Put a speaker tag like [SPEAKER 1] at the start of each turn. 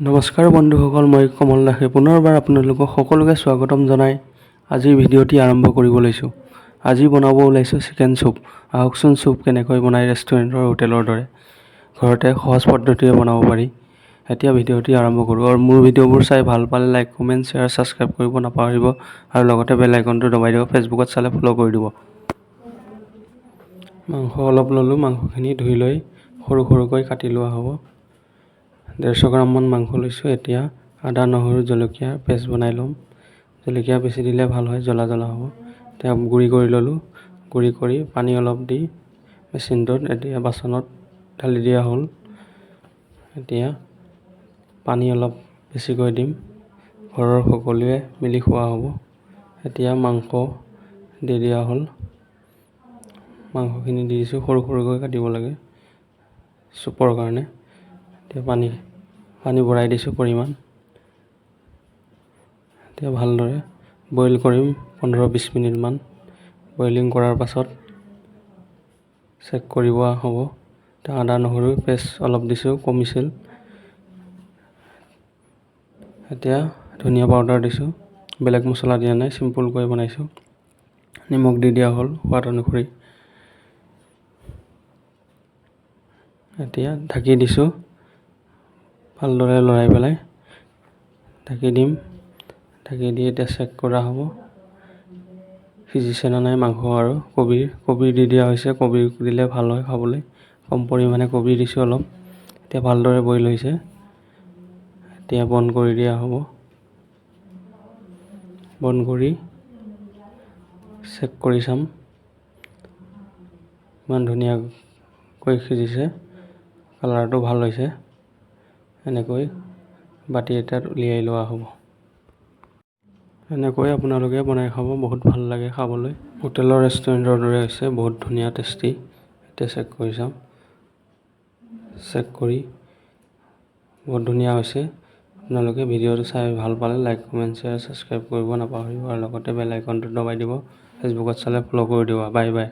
[SPEAKER 1] নমস্কাৰ বন্ধুসকল মই কমল দাসে পুনৰবাৰ আপোনালোকক সকলোকে স্বাগতম জনাই আজিৰ ভিডিঅ'টি আৰম্ভ কৰিব লৈছোঁ। আজি বনাব ওলাইছোঁ চিকেন চুপ। আহকচোন চুপ কেনেকৈ বনাই ৰেষ্টুৰেণ্টৰ হোটেলৰ দৰে। ঘৰতে সহজ পদ্ধতিৰে বনাব পাৰি। এতিয়া ভিডিঅ'টি আৰম্ভ কৰোঁ। আৰু মোৰ ভিডিঅ'বোৰ চাই ভাল পালে লাইক কমেণ্ট শ্বেয়াৰ ছাবস্ক্ৰাইব কৰিব নাপাহৰিব। আৰু লগতে বেল আইকনটো দবাই দিব ফেচবুকত চালে ফ'ল' কৰি দিব। মাংস অলপ ল'লোঁ মাংসখিনি ধুই লৈ সৰু সৰুকৈ কাটি লোৱা হ'ব। ডেৰশ গ্ৰামমান মাংস লৈছোঁ এতিয়া আদা নহৰু জলকীয়া পেষ্ট বনাই ল'ম। জলকীয়া বেছি দিলে ভাল হয় জ্বলা জ্বলা হ'ব। এতিয়া গুড়ি কৰি ল'লোঁ। গুড়ি কৰি পানী অলপ দি মেচিনটোত এতিয়া বাচনত ঢালি দিয়া হ'ল। এতিয়া পানী অলপ বেছিকৈ দিম। ঘৰৰ সকলোৱে মিলি খোৱা হ'ব। এতিয়া মাংস দি দিয়া হ'ল। মাংসখিনি দি দিছোঁ সৰু সৰুকৈ কাটিব লাগে। চুপৰ কাৰণে। এতিয়া পানী পানী ভৰাই দিছোঁ পৰিমাণ। এতিয়া ভালদৰে বইল কৰিম পোন্ধৰ বিছ মিনিটমান। বইলিং কৰাৰ পাছত চেক কৰিব হ'ব। এতিয়া আদা নহৰু পেষ্ট অলপ দিছোঁ কমিছিল। এতিয়া ধনিয়া পাউডাৰ দিছোঁ। বেলেগ মছলা দিয়া নাই চিম্পুলকৈ বনাইছোঁ। নিমখ দি দিয়া হ'ল সোৱাদ অনুসৰি। এতিয়া ঢাকি দিছোঁ। ভালদৰে লৰাই পেলাই ঢাকি দিম। ঢাকি দি এতিয়া চেক কৰা হ'ব। সিজিছে নে নাই, মাংস আৰু কবিৰ। কবি দি দিয়া হৈছে কবি দিলে ভালো হয় খাবলৈ। কম পৰিমাণে কবি দিছোঁ অলপ। এতিয়া ভালদৰে বইল হৈছে। এতিয়া বন্ধ কৰি দিয়া হ'ব। বন্ধ কৰি চেক কৰি চাম। ইমান ধুনীয়াকৈ সিজিছে। কালাৰটো ভালো হৈছে। এনেকৈ বাতি এটাত উলিয়াই লোৱা হ'ব। এনেকৈ আপোনালোকে বনাই খাব, বহুত ভালো লাগে খাবলৈ। হোটেলৰ ৰেষ্টুৰেণ্টৰ দৰে হৈছে, বহুত ধুনীয়া, টেষ্টি। এতিয়া চেক কৰি চাম। চেক কৰি বহুত ধুনীয়া হৈছে। আপোনালোকে ভিডিঅ'টো চাই ভালো পালে লাইক কমেণ্ট শ্বেয়াৰ ছাবস্ক্ৰাইব কৰিব নাপাহৰিব আৰু লগতে বেল আইকনটো দবাই দিব। ফেচবুকত চালে ফ'ল' কৰি দিব। Bye bye